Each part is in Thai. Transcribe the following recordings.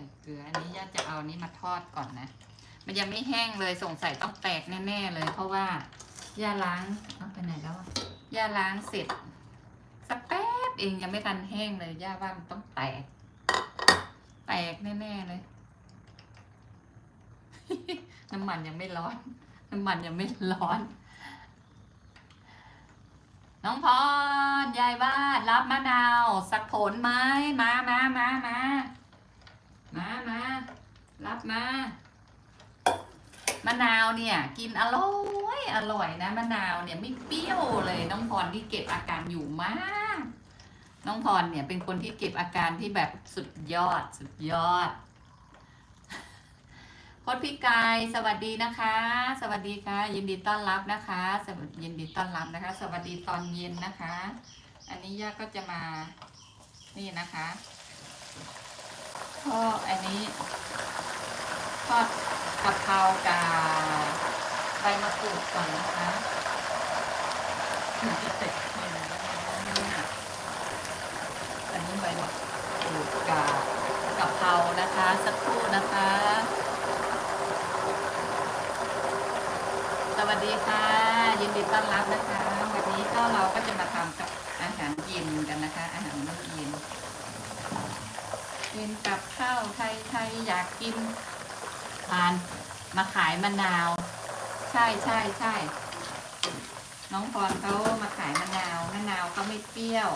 ส่เกลือ อันนี้ย่าจะเอานี้มาทอดก่อนนะ มันยังไม่แห้งเลยสงสัยต้องแตกแน่ๆเลย เพราะว่าย่าล้างเอาไปไหนแล้วอะย่าล้างเสร็จสักแป๊บเองยังไม่ทันแห้งเลยย่าว่ามันต้องแตก แตกแน่ๆเลย น้ำมันยังไม่ร้อน น้ำมันยังไม่ร้อน น้องพรยายบ้านรับมะนาว สักผลไหมมามามามามา รับมามะนาวเนี่ย กินอร่อยอร่อยนะมะนาวเนี่ยไม่เปรี้ยวเลยน้องพรที่เก็บอาการอยู่มาก น้องพรเนี่ยเป็นคนที่เก็บอาการที่แบบสุดยอดสุดยอดโคดพี่กายสวัสดีนะคะ สวัสดีค่ะ ยินดีต้อนรับนะคะสวัสดียินดีต้อนรับนะคะ สวัสดีตอนเย็นนะคะ อันนี้ย่าก็จะมานี่นะคะก็อันนี้ ทอดกะเพรากับใบมะกรูดก่อนนะคะอันนี้ใบมะกรูดกับกะเพรานะคะ สักครู่นะคะ สวัสดีค่ะ ยินดีต้อนรับนะคะ วันนี้ก็เราก็จะมาทำกับอาหารเย็นกันนะคะ อาหารมื้อเย็นกินกับข้าวไทยไทยอยากกิน พาน มาขายมะนาว ใช่ใช่ใช่น้องพรเขามาขายมะนาวมะนาวก็ไม่เปรี้ยว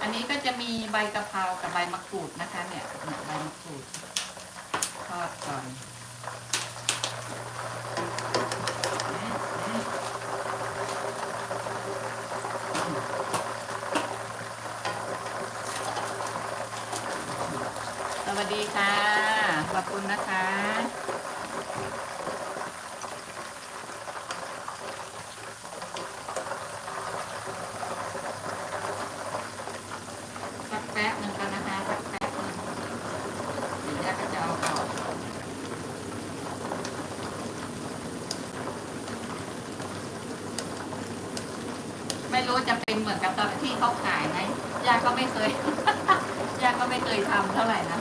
อันนี้ก็จะมีใบกะเพรากับใบมะกรูดนะคะ เนี่ยใบมะกรูดทอดก่อน วัสดีค่ะ ขอบคุณนะคะ สักแป๊บหนึ่งกันนะคะ สักแป๊บหนึ่งเดี๋ยวย่าก็จะเอาออกไม่รู้จะเป็นเหมือนกับตอนที่เขาขายไหมยาก็ไม่เคย ยาก็ไม่เคยทำเท่าไหร่นะ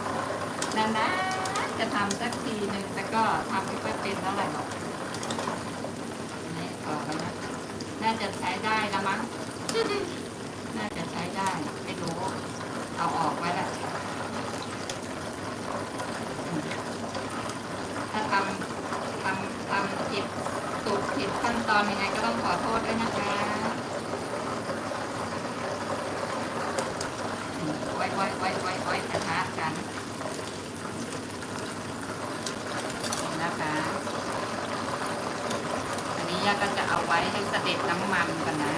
นานๆจะทำสักทีหนึ่งแต่ก็ทำไม่ค่อยเป็นเท่าไหร่หรอกนี่ออกแล้วนะน่าจะใช้ได้แล้วมั้งน่าจะใช้ได้ไม่รู้เอาออกไว้แหละถ้าทำทำทำผิดสูตรผิดขั้นตอนยังไงก็ต้องขอโทษด้วยนะคะ ไว้ไว้ไว้ไว้ไว้กระทะกันนะคะ อันนี้ย่าก็จะเอา ไว้ให้เสด็จน้ำมันกันนะ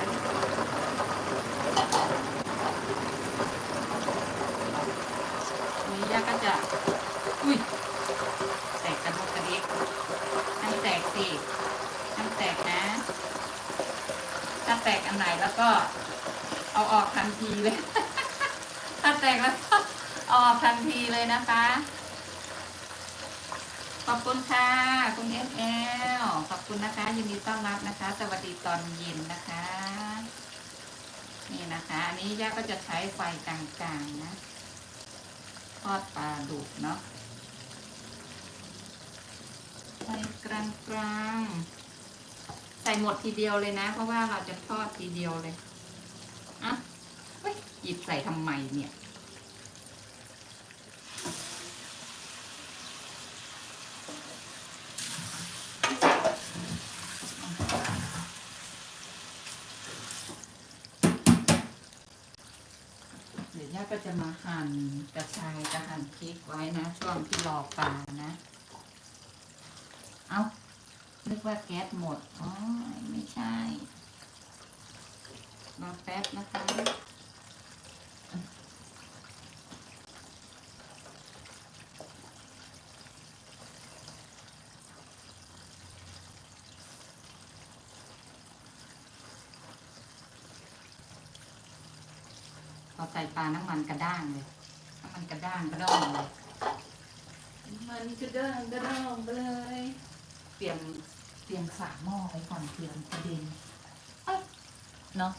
นนี้ย่าก็จะ อุ้ย แตกกระดกกระดิกให้แตกสิให้แตกนะ ถ้าแตกอันไหนแล้วก็ เอาออกทันทีเลย ถ้าแตกแล้วก็เอาออกทันทีเลยนะคะ ขอบคุณค่ะ คุณเอฟเอลขอบคุณนะคะ ยินดีต้อนรับนะคะ สวัสดีตอนเย็นนะคะ นี่นะคะ อันนี้ย่าก็จะใช้ไฟกลางๆนะทอดปลาดุกเนาะไฟกลางๆ ใส่หมดทีเดียวเลยนะ เพราะว่าเราจะทอดทีเดียวเลยอะเฮ้ยหยิบใส่ทำไมเนี่ย ย่าก็จะมาหั่นกระชายกับหั่นพริกไว้นะ ช่วงที่รอปลานะ เอานึกว่าแก๊สหมด อ๋อ ไม่ใช่ รอแป๊บนะคะ อใส่ปลาน้ำมันกระด้างเลยน้ำมันกระด้างกระด้องเลยมันกระด้างกระด้องไปเลยเตรียมเตรียมฝาหม้อไว้ก่อนเตรียมกระเด็นเอ้ยเนาะ